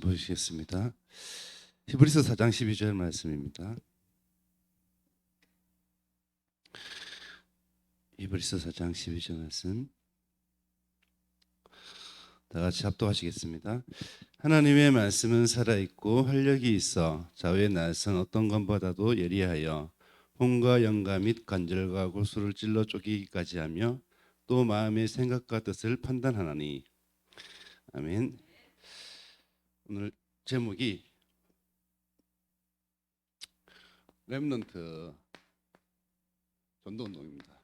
보시겠습니다. 히브리서 4장 12절 말씀입니다. 히브리서 4장 12절 말씀. 다 같이 합독하시겠습니다. 하나님의 말씀은 살아 있고 활력이 있어 좌우의 날선 어떤 것보다도 예리하여 혼과 영가 및 관절과 고수를 찔러 쪼개기까지 하며 또 마음의 생각과 뜻을 판단하나니 아멘. 오늘 제목이 렘넌트 전도 운동입니다.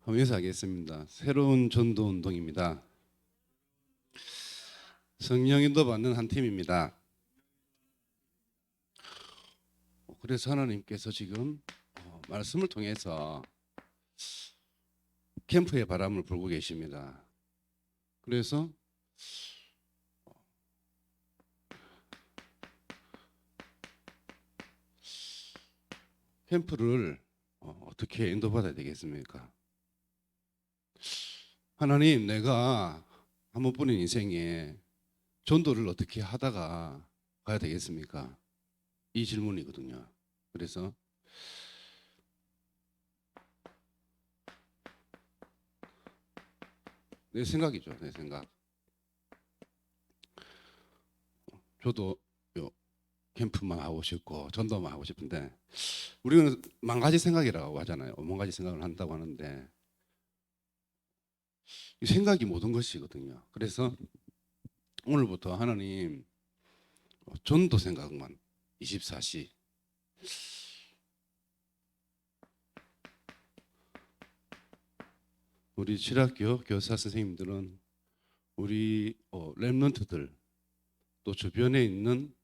한번 인사하겠습니다. 새로운 전도 운동입니다. 성령인도 받는 한 팀입니다. 그래서 하나님께서 지금 어, 말씀을 통해서 캠프의 바람을 불고 계십니다. 그래서 캠프를 어, 어떻게 인도받아야 되겠습니까? 하나님, 내가 한 번뿐인 인생에 전도를 어떻게 하다가 가야 되겠습니까? 이 질문이거든요. 그래서 내 생각이죠, 내 생각. 저도 요 캠프만 하고 싶고 전도만 하고 싶은데 우리는 만 가지 생각이라고 하잖아요. 만 가지 생각을 한다고 하는데 이 생각이 모든 것이거든요. 그래서 오늘부터 하나님 어, 전도 생각만 24시 우리 칠학교 교사 선생님들은 우리 어, 랩런트들 또 주변에 있는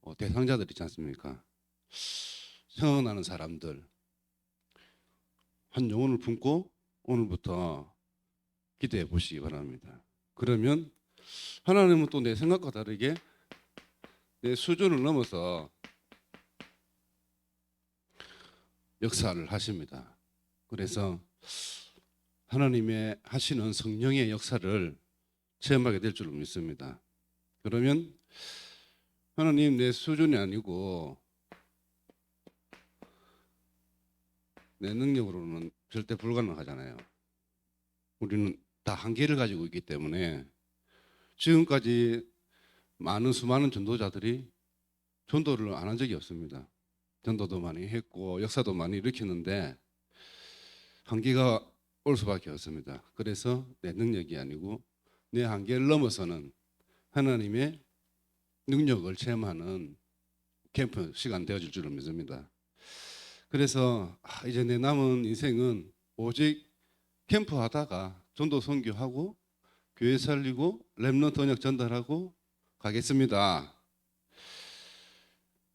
어, 대상자들 있지 않습니까? 생각나는 사람들 한 영혼을 품고 오늘부터 기도해 보시기 바랍니다. 그러면 하나님은 또 내 생각과 다르게 내 수준을 넘어서 역사를 하십니다. 그래서 하나님의 하시는 성령의 역사를 체험하게 될줄 믿습니다. 그러면 하나님 내 수준이 아니고 내 능력으로는 절대 불가능하잖아요. 우리는 다 한계를 가지고 있기 때문에 지금까지 많은 수많은 전도자들이 전도를 안 한 적이 없습니다. 전도도 많이 했고 역사도 많이 일으키는데 한계가 올 수밖에 없습니다. 그래서 내 능력이 아니고 내 한계를 넘어서는 하나님의 능력을 체험하는 캠프 시간 되어질 줄을 믿습니다. 그래서 아, 이제 내 남은 인생은 오직 캠프 하다가 전도 선교하고 교회 살리고 렘넌트 언약 전달하고 가겠습니다.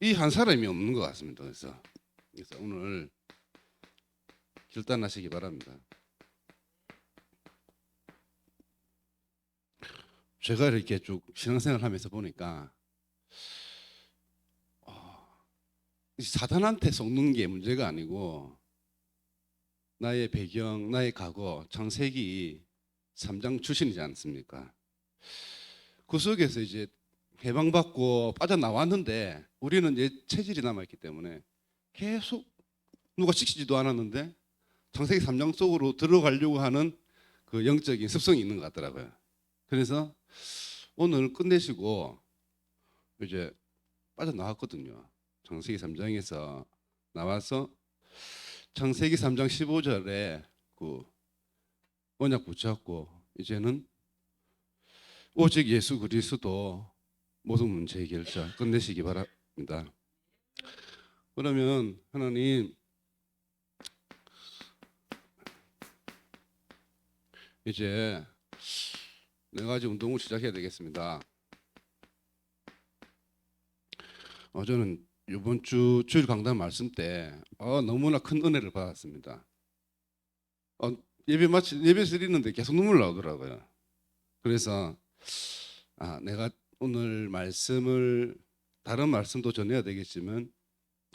이 한 사람이 없는 것 같습니다. 그래서, 그래서 오늘 결단하시기 바랍니다. 제가 이렇게 쭉 신앙생활 하면서 보니까 어, 이 사단한테 속는 게 문제가 아니고 나의 배경, 나의 과거, 창세기 3장 출신이지 않습니까? 그 속에서 이제 해방받고 빠져나왔는데 우리는 이제 체질이 남아있기 때문에 계속 누가 시키지도 않았는데 창세기 3장 속으로 들어가려고 하는 그 영적인 습성이 있는 것 같더라고요. 그래서 오늘 끝내시고 이제 빠져나왔거든요. 창세기 3장에서 나와서 창세기 3장 15절에 그 언약 붙잡고 이제는 오직 예수 그리스도 모든 문제 해결자 끝내시기 바랍니다. 그러면 하나님 이제 네 가지 운동을 시작해야 되겠습니다. 어, 저는 이번 주 주일 강단 말씀 때 어, 너무나 큰 은혜를 받았습니다. 어, 예배 마치 예배 드리는데 계속 눈물 나오더라고요. 그래서 아 내가 오늘 말씀을 다른 말씀도 전해야 되겠지만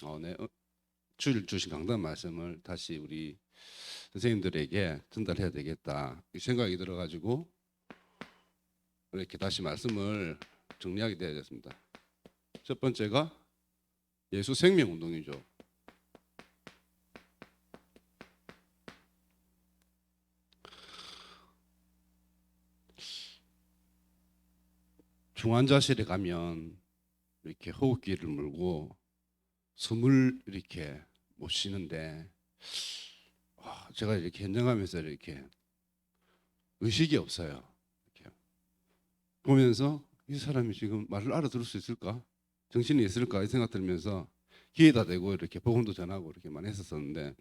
어, 네, 어, 주일 주신 강단 말씀을 다시 우리 선생님들에게 전달해야 되겠다 이 생각이 들어가지고 이렇게 다시 말씀을 정리하게 되었습니다. 첫 번째가 예수 생명 운동이죠. 중환자실에 가면 이렇게 호흡기를 물고 숨을 이렇게 못 쉬는데 아, 제가 이렇게 현장하면서 이렇게 의식이 없어요. 이렇게 보면서 이 사람이 지금 말을 알아들을 수 있을까? 정신이 있을까? 이 생각 들면서 귀에다 대고 이렇게 복음도 전하고 이렇게 많이 했었었는데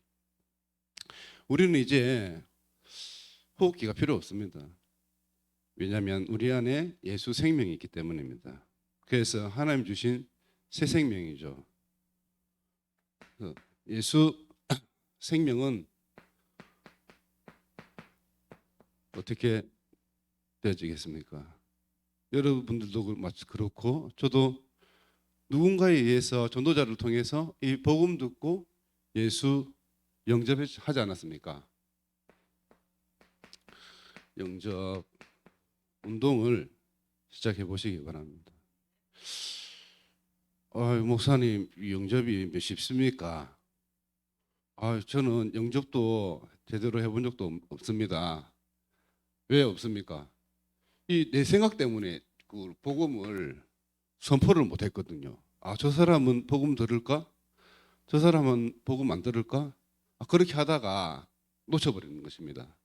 우리는 이제 호흡기가 필요 없습니다. 왜냐하면 우리 안에 예수 생명이 있기 때문입니다. 그래서 하나님 주신 새 생명이죠. 그 예수 생명은 어떻게 되어지겠습니까? 여러분들도 그 그렇고 저도 누군가에 의해서 전도자를 통해서 이 복음 듣고 예수 영접하지 않았습니까? 영접 운동을 시작해 보시기 바랍니다. 아, 목사님 영접이 몇 쉽습니까? 아, 저는 영접도 제대로 해본 적도 없습니다. 왜 없습니까? 이 내 생각 때문에 그 복음을 선포를 못 했거든요. 아, 저 사람은 복음 들을까? 저 사람은 복음 안 들을까? 아, 그렇게 하다가 놓쳐버리는 것입니다.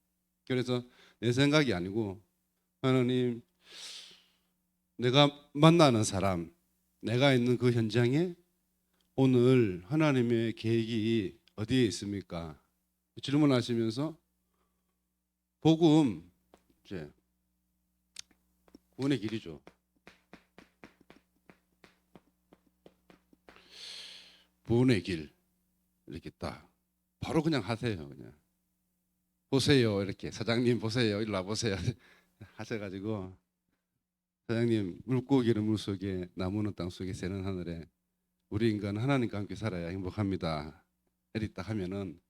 그래서 내 생각이 아니고 하나님 내가 만나는 사람, 내가 있는 그 현장에 오늘 하나님의 계획이 어디에 있습니까? 질문하시면서 복음 이제 구원의 길이죠. 구원의 길 이렇게 딱 바로 그냥 하세요 그냥 보세요 이렇게 사장님 보세요 일로 와 보세요 하셔가지고 사장님 물고기는 물 속에 나무는 땅 속에 새는 하늘에 우리 인간은 하나님과 함께 살아야 행복합니다. 이렇게 딱 하면은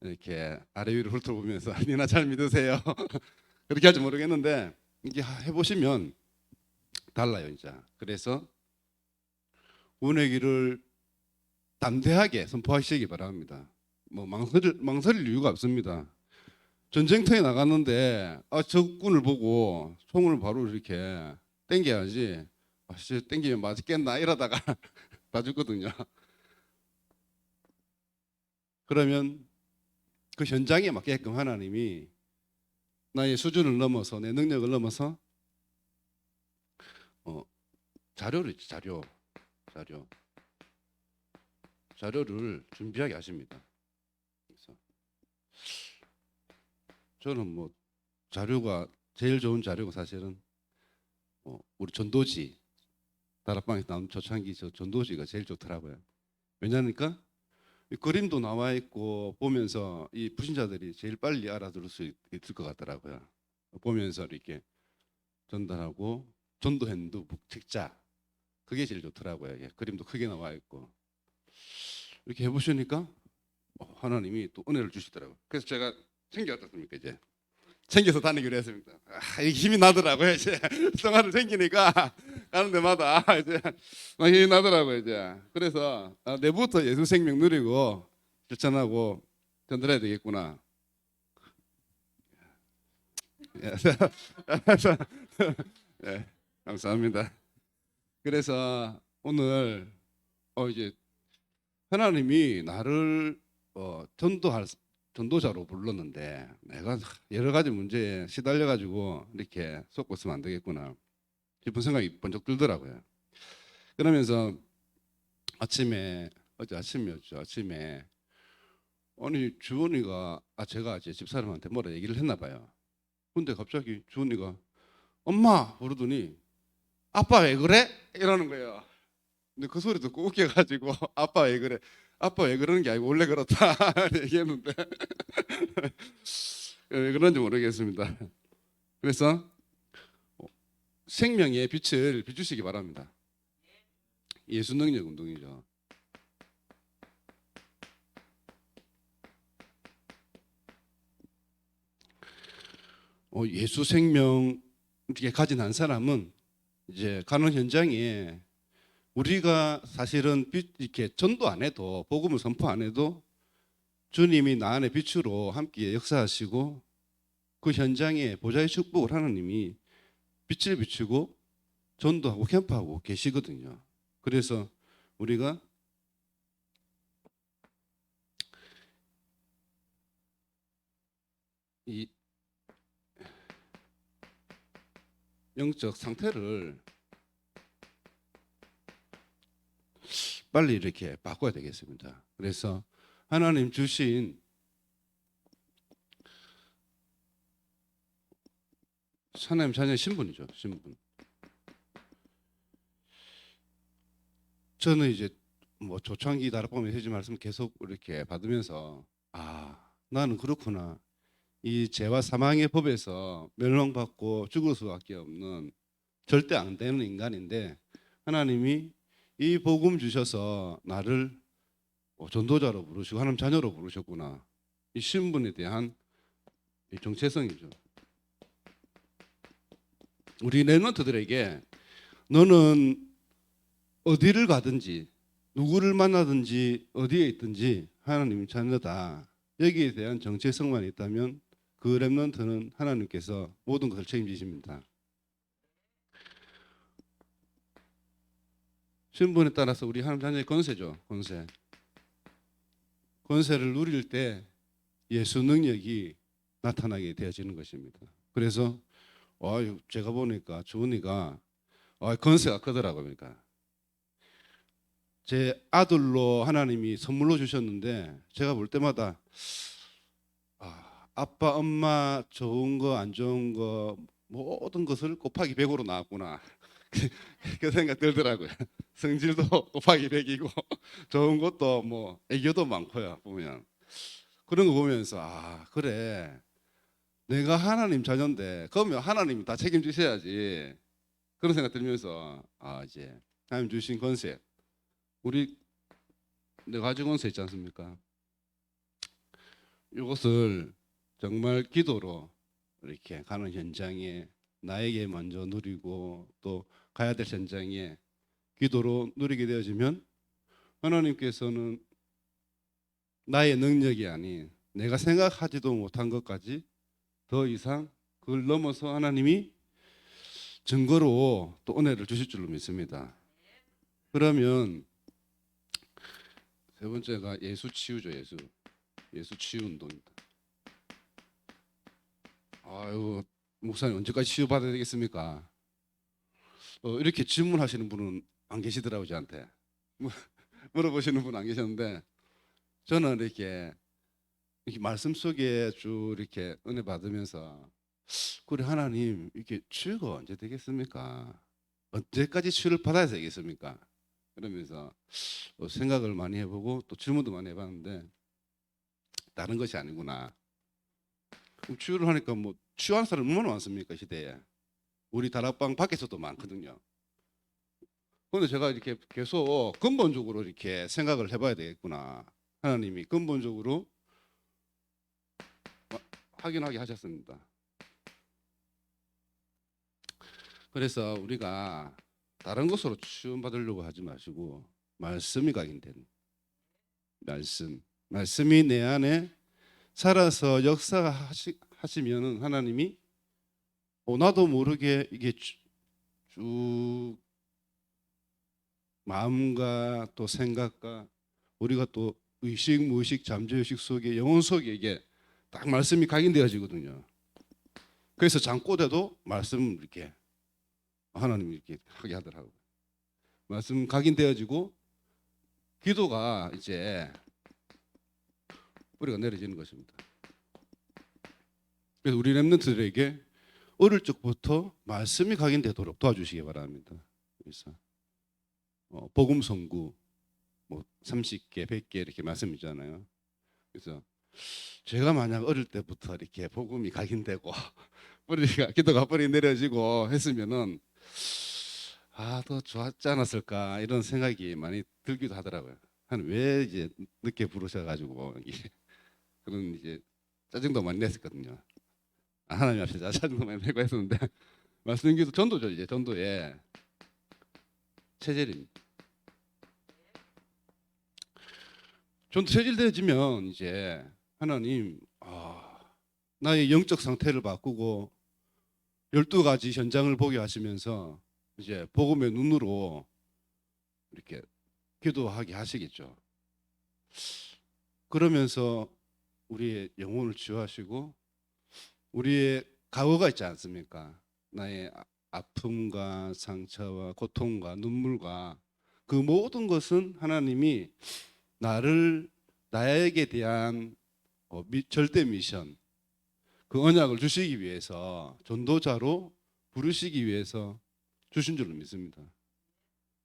이렇게 아래 위로 훑어보면서 니나 잘 믿으세요. 그렇게 할지 모르겠는데 이게 해보시면 달라요 진짜. 그래서 운의 길을 담대하게 선포하시기 바랍니다. 뭐 망설일, 망설일 이유가 없습니다 전쟁터에 나갔는데 아 적군을 보고 총을 바로 이렇게 땡겨야지 아, 씨, 땡기면 맞겠나 이러다가 다 죽거든요. 그러면 그 현장에 맞게끔 하나님이 나의 수준을 넘어서 내 능력을 넘어서 어, 자료를 자료 자료 자료를 준비하게 하십니다. 그래서 저는 뭐 자료가 제일 좋은 자료가 사실은 어, 우리 전도지 다락방에서 나온 초창기 저 전도지가 제일 좋더라고요. 왜냐니까 이 그림도 나와 있고 보면서 이 불신자들이 제일 빨리 알아들을 수 있, 을 것 같더라고요. 보면서 이렇게 전달하고 전도했는데 책자 그게 제일 좋더라고요. 예, 그림도 크게 나와 있고 이렇게 해보시니까 어, 하나님이 또 은혜를 주시더라고요. 그래서 제가 챙겨왔습니까 이제 챙겨서 다니기로 했습니다. 아, 힘이 나더라고요 이제 성화를 챙기니까 가는 데마다 이제 막 힘이 나더라고요 이제 그래서 아, 내부터 예수 생명 누리고 실천하고 전달해야 되겠구나. 예, 예, 감사합니다. 그래서 오늘 어 이제 하나님이 나를 어, 전도할 전도자로 불렀는데 내가 여러 가지 문제에 시달려 가지고 이렇게 속고 있으면 안 되겠구나 싶은 생각이 번쩍 들더라고요. 그러면서 아침에 어제 아침이었죠. 아침에 아니 주원이가 아 제가 제 집사람한테 뭐라 얘기를 했나 봐요. 근데 갑자기 주원이가 엄마 부르더니 아빠 왜 그래? 이러는 거예요. 근데 그 소리 듣고 웃겨가지고 아빠 왜 그래? 아빠 왜 그러는 게 아니고 원래 그렇다 얘기했는데 왜 그런지 모르겠습니다. 그래서 어, 생명의 빛을 비추시기 바랍니다. 예수 능력 운동이죠. 어, 예수 생명 이렇게 가진 한 사람은 이제 가는 현장에 우리가 사실은 빛- 이렇게 전도 안 해도 복음을 선포 안 해도 주님이 나 안에 빛으로 함께 역사하시고 그 현장에 보좌의 축복을 하나님이 빛을 비추고 전도하고 캠프하고 계시거든요. 그래서 우리가 이 영적 상태를 빨리 이렇게 바꿔야 되겠습니다. 그래서 하나님 주신 하나님 자녀의 신분이죠. 신분. 저는 이제 뭐 조창기 다락방 메시지 말씀 계속 이렇게 받으면서 아 나는 그렇구나. 이 죄와 사망의 법에서 멸망받고 죽을 수밖에 없는 절대 안 되는 인간인데 하나님이 이 복음 주셔서 나를 어, 전도자로 부르시고 하나님 자녀로 부르셨구나. 이 신분에 대한 이 정체성이죠. 우리 레넌트들에게 너는 어디를 가든지 누구를 만나든지 어디에 있든지 하나님 자녀다. 여기에 대한 정체성만 있다면 그 렘넌트는 하나님께서 모든 것을 책임지십니다. 신분에 따라서 우리 하나님 자녀의 권세죠. 권세. 권세를 누릴 때 예수 능력이 나타나게 되어지는 것입니다. 그래서 아, 제가 보니까 주은이가 아, 권세가 크더라고요. 그러니까 제 아들로 하나님이 선물로 주셨는데 제가 볼 때마다 아, 아빠 엄마 좋은 거 안 좋은 거 모든 것을 곱하기 100으로 나왔구나. 그 생각 들더라고요. 성질도 곱하기 100이고 좋은 것도 뭐 애교도 많고요. 보면 그런 거 보면서 아 그래 내가 하나님 자녀인데 그러면 하나님이 다 책임지셔야지 그런 생각 들면서 아 이제 하나님 주신 권세 우리 내가 가진 권세 있지 않습니까? 이것을 정말 기도로 이렇게 가는 현장에 나에게 먼저 누리고 또 가야 될 현장에 기도로 누리게 되어지면 하나님께서는 나의 능력이 아닌 내가 생각하지도 못한 것까지 더 이상 그걸 넘어서 하나님이 증거로 또 은혜를 주실 줄로 믿습니다. 그러면 세 번째가 예수 치유죠, 예수. 예수 치유 운동입니다. 아유, 목사님 언제까지 치유 받아야 되겠습니까? 어, 이렇게 질문하시는 분은 안 계시더라고요, 저한테. 물- 물어보시는 분 안 계셨는데 저는 이렇게 이렇게 말씀 속에 쭉 이렇게 은혜 받으면서 그래 하나님 이렇게 치유가 언제 되겠습니까? 언제까지 치유를 받아야 되겠습니까? 그러면서 어, 생각을 많이 해보고 또 질문도 많이 해봤는데 다른 것이 아니구나. 치유를 하니까 뭐 치유한 사람 얼마나 많습니까 시대에? 우리 다락방 밖에서도 많거든요. 그런데 제가 이렇게 계속 근본적으로 이렇게 생각을 해봐야 되겠구나. 하나님이 근본적으로 확인하게 하셨습니다. 그래서 우리가 다른 것으로 치유 받으려고 하지 마시고 말씀이 각인된 말씀, 말씀이 내 안에 살아서 역사하시 면은 하나님이 어, 나도 모르게 이게 쭉- 쭉 마음과 또 생각과 우리가 또 의식, 무의식, 잠재의식 속에 영혼 속에 이게 딱 말씀이 각인되어지거든요. 그래서 잠꼬대도 말씀 이렇게 하나님이 이렇게 하게 하더라고요. 말씀 각인되어지고 기도가 이제 뿌리가 내려지는 것입니다. 그래서 우리 렘넌트들에게 어릴 적부터 말씀이 각인되도록 도와주시기 바랍니다. 그래서 어, 복음 선구 뭐 30개, 100개 이렇게 말씀이잖아요. 그래서 제가 만약 어릴 때부터 이렇게 복음이 각인되고 뿌리가 기도가 뿌리 내려지고 했으면은 아, 더 좋았지 않았을까 이런 생각이 많이 들기도 하더라고요. 한 왜 이제 늦게 부르셔가지고 그런 이제 짜증도 많이 냈었거든요. 아, 하나님 앞에 짜증도 많이 내고 했었는데 말씀드린 전도죠 이제 전도에 체질입니다. 전도 체질되어지면 이제 하나님 아, 나의 영적 상태를 바꾸고 열두 가지 현장을 보게 하시면서 이제 복음의 눈으로 이렇게 기도하게 하시겠죠. 그러면서 우리의 영혼을 치유하시고 우리의 과거가 있지 않습니까? 나의 아- 아픔과 상처와 고통과 눈물과 그 모든 것은 하나님이 나를 나에게 대한 어, 미- 절대 미션 그 언약을 주시기 위해서 전도자로 부르시기 위해서 주신 줄로 믿습니다.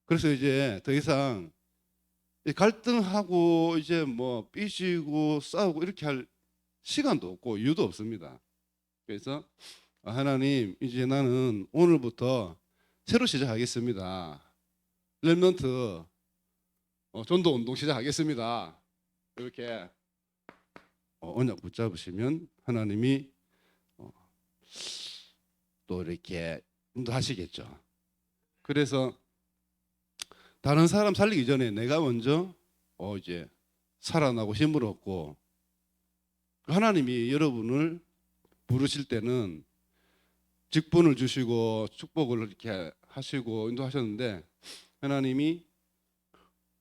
그래서 이제 더 이상 이 갈등하고 이제 뭐 삐지고 싸우고 이렇게 할 시간도 없고 이유도 없습니다. 그래서 아, 하나님 이제 나는 오늘부터 새로 시작하겠습니다. 렘넌트 어, 전도 운동 시작하겠습니다. 이렇게 어, 언약 붙잡으시면 하나님이 어, 또 이렇게 인도하시겠죠. 그래서 다른 사람 살리기 전에 내가 먼저 어 이제 살아나고 힘을 얻고 하나님이 여러분을 부르실 때는 직분을 주시고 축복을 이렇게 하시고 인도하셨는데 하나님이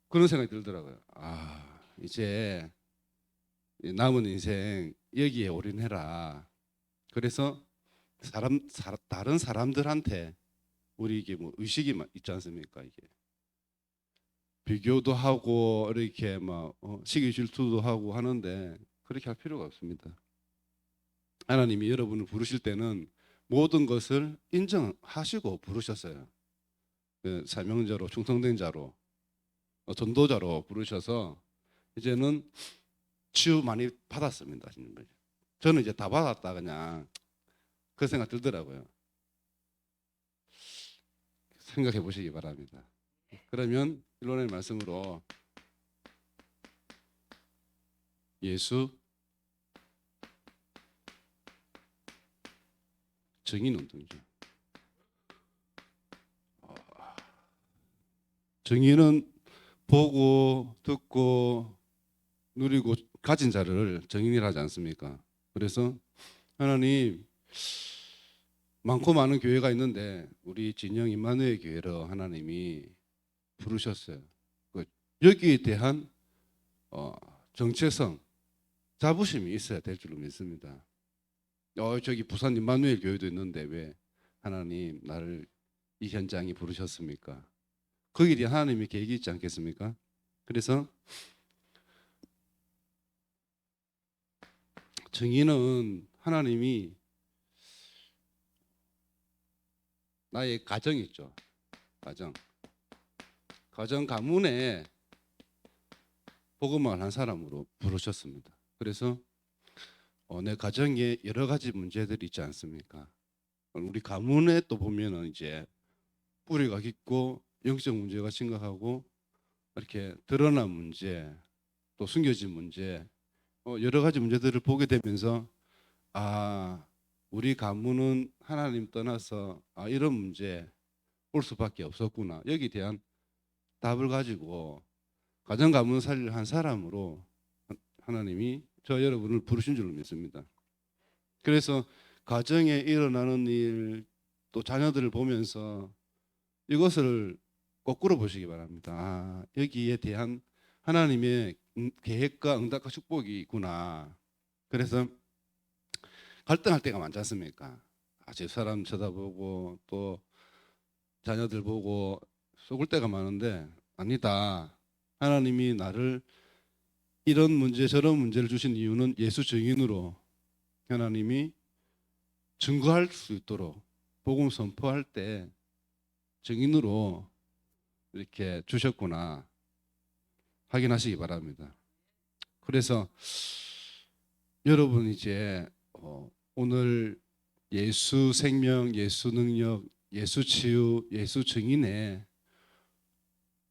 그런 생각이 들더라고요. 아 이제 이 남은 인생 여기에 올인해라. 그래서 사람 사, 다른 사람들한테 우리 이게 뭐 의식이 막 있지 않습니까 이게 비교도 하고 이렇게 막 어, 시기 질투도 하고 하는데 그렇게 할 필요가 없습니다. 하나님이 여러분을 부르실 때는 모든 것을 인정하시고 부르셨어요. 그 사명자로 충성된 자로 어, 전도자로 부르셔서 이제는 치유 많이 받았습니다. 저는 이제 다 받았다 그냥 그 생각 들더라고요. 생각해 보시기 바랍니다. 그러면 일론의 말씀으로 예수 정인 운동이죠. 어, 정의는 보고 듣고 누리고 가진 자를 정인이라 하지 않습니까? 그래서 하나님 많고 많은 교회가 있는데 우리 진영 임마누엘 교회로 하나님이 부르셨어요. 그 여기에 대한 어, 정체성, 자부심이 있어야 될 줄로 믿습니다. 어 저기 부산 임마누엘 교회도 있는데 왜 하나님 나를 이 현장에 부르셨습니까? 거기에 대한 하나님의 계획이 있지 않겠습니까? 그래서 정의는 하나님이 나의 가정 있죠. 가정. 가정 가문에 복음을 한 사람으로 부르셨습니다. 그래서 어, 내 가정에 여러 가지 문제들이 있지 않습니까? 우리 가문에 또 보면은 이제 뿌리가 깊고 영적 문제가 심각하고 이렇게 드러난 문제, 또 숨겨진 문제, 어, 여러 가지 문제들을 보게 되면서 아 우리 가문은 하나님 떠나서 아, 이런 문제 올 수밖에 없었구나. 여기에 대한 답을 가지고 가정 가문 살리를 한 사람으로 하- 하나님이 저 여러분을 부르신 줄로 믿습니다. 그래서 가정에 일어나는 일, 또 자녀들을 보면서 이것을 거꾸로 보시기 바랍니다. 아, 여기에 대한 하나님의 응- 계획과 응답과 축복이 있구나. 그래서 갈등할 때가 많지 않습니까? 아, 제 사람 쳐다보고 또 자녀들 보고 속을 때가 많은데 아니다. 하나님이 나를 이런 문제 저런 문제를 주신 이유는 예수 증인으로 하나님이 증거할 수 있도록 복음 선포할 때 증인으로 이렇게 주셨구나 확인하시기 바랍니다. 그래서 여러분 이제 어, 오늘 예수 생명, 예수 능력, 예수 치유, 예수 증인의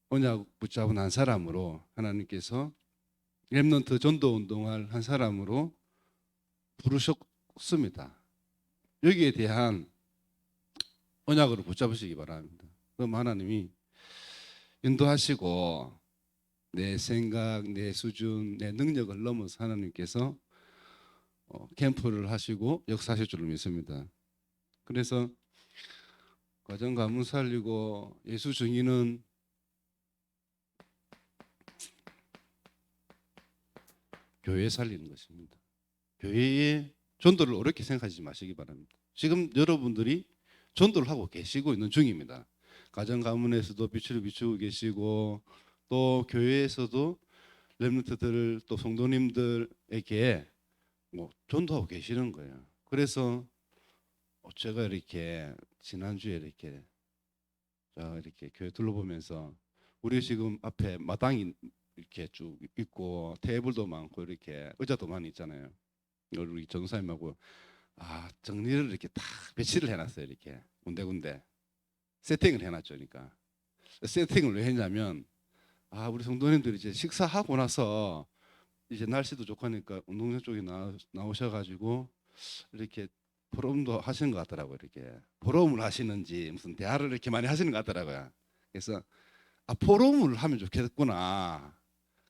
언약 붙잡은 한 사람으로 하나님께서 렘넌트 전도 운동할 한 사람으로 부르셨습니다. 여기에 대한 언약으로 붙잡으시기 바랍니다. 그럼 하나님이 인도하시고 내 생각, 내 수준, 내 능력을 넘어서 하나님께서 어, 캠프를 하시고 역사하실 줄 믿습니다. 그래서 가정 가문 살리고 예수 증인은 교회 살리는 것입니다. 교회의 전도를 어렵게 생각하지 마시기 바랍니다. 지금 여러분들이 전도를 하고 계시고 있는 중입니다. 가정 가문에서도 빛을 비추고 계시고 또 교회에서도 렘넌트들 또 성도님들에게 뭐 전도하고 계시는 거예요. 그래서 제가 이렇게 지난주에 이렇게 자 이렇게 교회 둘러보면서 우리 지금 앞에 마당이 이렇게 쭉 있고 테이블도 많고 이렇게 의자도 많이 있잖아요. 우리 전사님하고 아 정리를 이렇게 다 배치를 해놨어요 이렇게. 군데군데. 세팅을 해놨죠 그러니까. 세팅을 왜 했냐면 아 우리 성도님들이 이제 식사하고 나서 이제 날씨도 좋고 하니까 운동장 쪽에 나, 나오셔가지고 이렇게 포럼도 하시는 것 같더라고요 이렇게. 포럼을 하시는지 무슨 대화를 이렇게 많이 하시는 것 같더라고요. 그래서 아 포럼을 하면 좋겠구나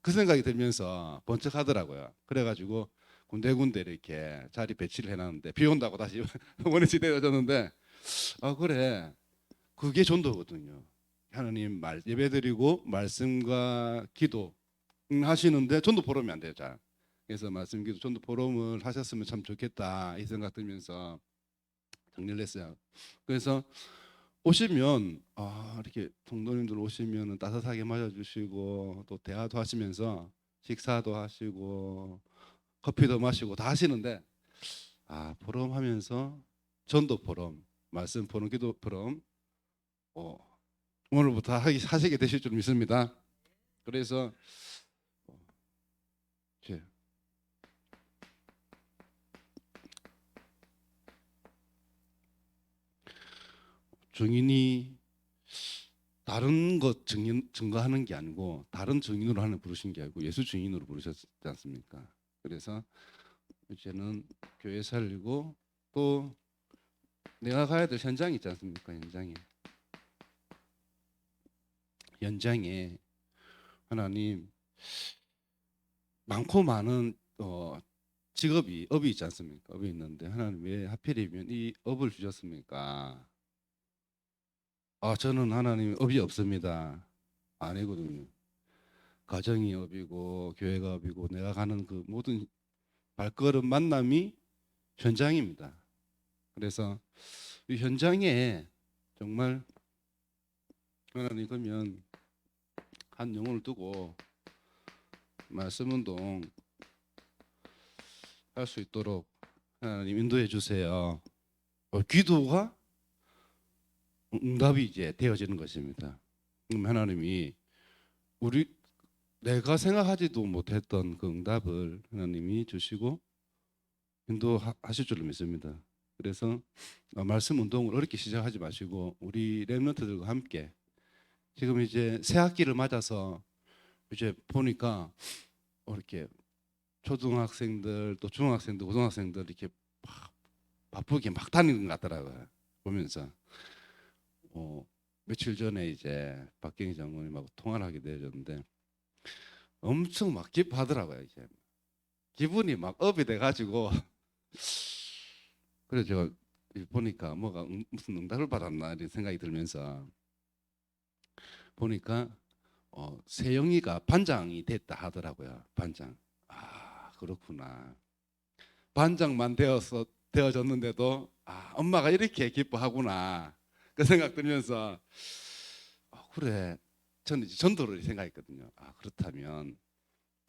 그 생각이 들면서 번쩍하더라고요. 그래가지고 군데군데 이렇게 자리 배치를 해놨는데 비 온다고 다시 원위치 되어졌는데 아 그래. 그게 전도거든요. 하나님 말 예배드리고 말씀과 기도 하시는데 전도 포럼이 안 돼요 잘. 그래서 말씀 기도 전도 포럼을 하셨으면 참 좋겠다 이 생각 들면서 정리를 했어요. 그래서 오시면 아 이렇게 동도님들 오시면 따뜻하게 맞아주시고 또 대화도 하시면서 식사도 하시고 커피도 마시고 다 하시는데 아 포럼 하면서 전도 포럼 말씀 포럼 기도 포럼 어, 오늘부터 하기 하시게 되실 줄 믿습니다. 그래서 어, 제 증인이 다른 것 증인 증거하는 게 아니고 다른 증인으로 하는 부르신 게 아니고 예수 증인으로 부르셨지 않습니까? 그래서 이제는 교회 살리고 또 내가 가야 될 현장이 있지 않습니까? 현장에 현장에 하나님 많고 많은 어, 직업이 업이 있지 않습니까? 업이 있는데 하나님 왜 하필이면 이 업을 주셨습니까? 아 저는 하나님 업이 없습니다. 아니거든요. 가정이 업이고 교회가 업이고 내가 가는 그 모든 발걸음 만남이 현장입니다. 그래서 이 현장에 정말 하나님 그러면 한 영혼을 두고 말씀 운동 할 수 있도록 하나님 인도해 주세요. 어, 기도가 응답이 이제 되어지는 것입니다. 하나님이 우리 내가 생각하지도 못했던 그 응답을 하나님이 주시고 인도하실 줄로 믿습니다. 그래서 어, 말씀 운동을 어렵게 시작하지 마시고 우리 렘넌트들과 함께 지금 이제 새 학기를 맞아서 이제 보니까 어, 이렇게 초등학생들 또 중학생들 고등학생들 이렇게 막 바쁘게 막 다니는 것 같더라고요 보면서 어, 며칠 전에 이제 박경희 장모님하고 통화를 하게 되었는데 엄청 막 기뻐하더라고요 이제. 기분이 막 업이 돼 가지고. 그래서 제가 보니까 뭐가 응- 무슨 응답을 받았나 이런 생각이 들면서 보니까 어, 세영이가 반장이 됐다 하더라고요 반장. 아 그렇구나. 반장만 되어서 되어졌는데도 아 엄마가 이렇게 기뻐하구나 그 생각 들면서 아, 그래 저는 이제 전도를 생각했거든요. 아 그렇다면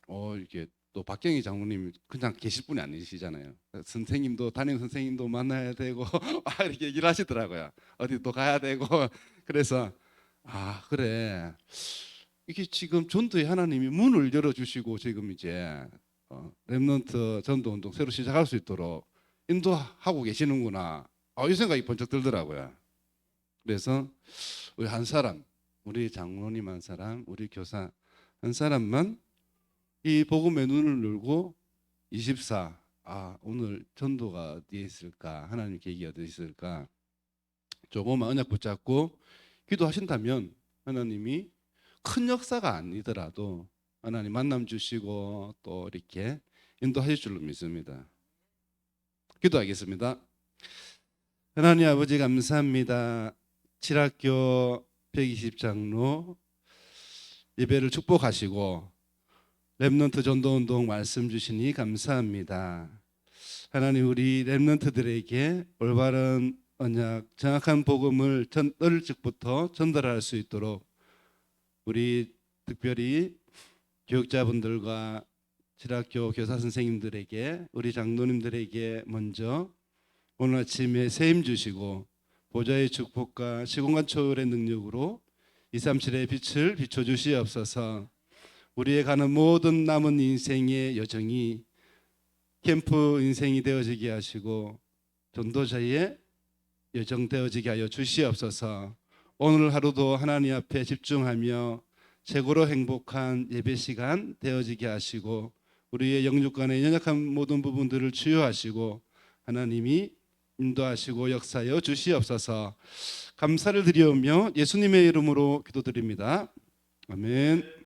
어 이게 또 박경희 장모님 그냥 계실 분이 아니시잖아요. 선생님도 담임 선생님도 만나야 되고 아 이렇게 얘기를 하시더라고요. 어디 또 가야 되고 그래서 아 그래 이게 지금 전도에 하나님이 문을 열어주시고 지금 이제 어, 렘넌트 전도 운동 새로 시작할 수 있도록 인도하고 계시는구나. 아, 이 생각이 번쩍 들더라고요. 그래서 우리 한 사람, 우리 장로님 한 사람, 우리 교사 한 사람만 이 복음의 눈을 열고 24. 아, 오늘 전도가 어디에 있을까? 하나님 계획이 어디 있을까? 조금 언약 붙잡고 기도하신다면 하나님이 큰 역사가 아니더라도 하나님 만남 주시고 또 이렇게 인도하실 줄로 믿습니다. 기도하겠습니다. 하나님 아버지 감사합니다. 7학교 120장로 예배를 축복하시고 렘넌트 전도운동 말씀 주시니 감사합니다. 하나님 우리 렘넌트들에게 올바른 언약 정확한 복음을 전, 어릴 적부터 전달할 수 있도록 우리 특별히 교육자분들과 실학교 교사 선생님들에게 우리 장로님들에게 먼저 오늘 아침에 세임 주시고 보좌의 축복과 시공간 초월의 능력으로 237의 빛을 비춰 주시옵소서. 우리의 가는 모든 남은 인생의 여정이 캠프 인생이 되어지게 하시고 전도자의 여정 되어지게 하여 주시옵소서. 오늘 하루도 하나님 앞에 집중하며 최고로 행복한 예배 시간 되어지게 하시고 우리의 영육간의 연약한 모든 부분들을 치유하시고 하나님이 인도하시고 역사여 주시옵소서. 감사를 드리오며 예수님의 이름으로 기도드립니다. 아멘.